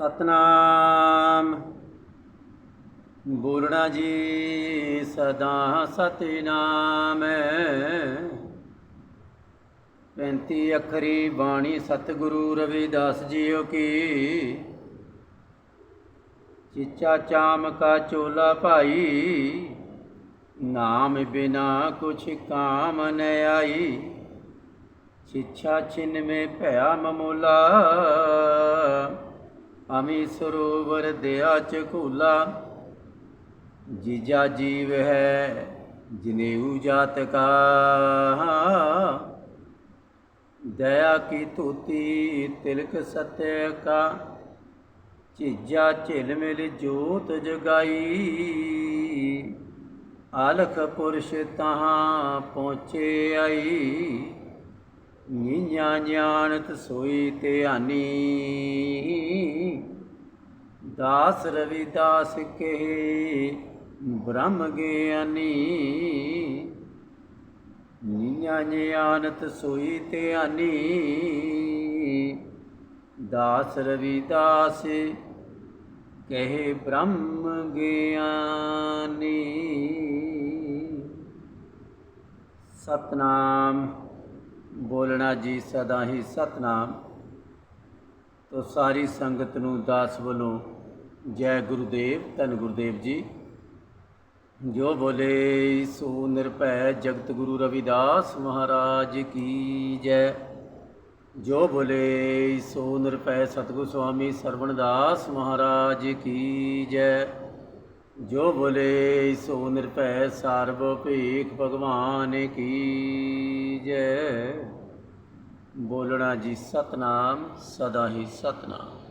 ਸਤਨਾਮ। ਬੋਲਣਾ ਜੀ ਸਦਾ ਸਤਨਾਮ। ਪੈਂਤੀ ਅੱਖਰੀ ਬਾਣੀ ਸਤਿਗੁਰੂ ਰਵਿਦਾਸ ਜੀਓ ਕੀ। ਚਿੱਚਾ ਚਾਮ ਕਾ ਚੋਲਾ ਭਾਈ, ਨਾਮ ਬਿਨਾ ਕੁਛ ਕਾਮ ਨ ਆਈ। ਛਿਛਾ ਛਿਨ ਮੇ ਭਇਆ ਮਮੋਲਾ। ਅਮੀ ਸਰੋਵਰ ਦਿਆ ਚਕੂਲਾ, ਜੀਜਾ ਜੀਵ ਹੈ ਜਨੇਊ ਜਾਤ ਕਾ। ਦਇਆ ਕੀ ਧੂਤੀ ਤਿਲਕ ਸਤਿ ਕਾ ਝਿਜਾ ਝਿਲ ਮਿਲ ਜੋਤ ਜਗਾਈ। ਆਲਖ ਪੁਰਸ਼ ਤਹਾਂ ਪਹੁੰਚੇ ਆਈ। ਨਿਆਂ ਜਾਣਤ ਸੋਈ ਧਿਆਨੀ। ਦਾਸ ਰਵਿਦਾਸ ਕਹੇ ਬ੍ਰਹਮ ਗਿਆਨੀ। ਨਿਆਂ ਜਾਣਤ ਸੋਈ ਧਿਆਨੀ। ਦਾਸ ਰਵਿਦਾਸ ਕਹੇ ਬ੍ਰਹਮ ਗਿਆਨੀ। ਸਤਨਾਮ। ਬੋਲਣਾ ਜੀ ਸਦਾ ਹੀ ਸਤਨਾਮ। ਤੋਂ ਸਾਰੀ ਸੰਗਤ ਨੂੰ ਦਾਸ ਵੱਲੋਂ ਜੈ ਗੁਰਦੇਵ, ਧੰਨ ਗੁਰਦੇਵ ਜੀ। ਜੋ ਬੋਲੇ, ਸੋ ਨਿਰਭੈ ਜਗਤ ਗੁਰੂ ਰਵਿਦਾਸ ਮਹਾਰਾਜ ਕੀ ਜੈ। ਜੋ ਬੋਲੇ, ਸੋ ਨਿਰਭੈ ਸਤਿਗੁਰ ਸੁਆਮੀ ਸਰਵਣਦਾਸ ਮਹਾਰਾਜ ਕੀ ਜੈ। ਜੋ ਬੋਲੇ ਸੋ ਨਿਰਭੈ ਸਰਬ ਭੀਖ ਭਗਵਾਨ ਕੀ ਜੈ। ਬੋਲਣਾ ਜੀ ਸਤਨਾਮ, ਸਦਾ ਹੀ ਸਤਨਾਮ।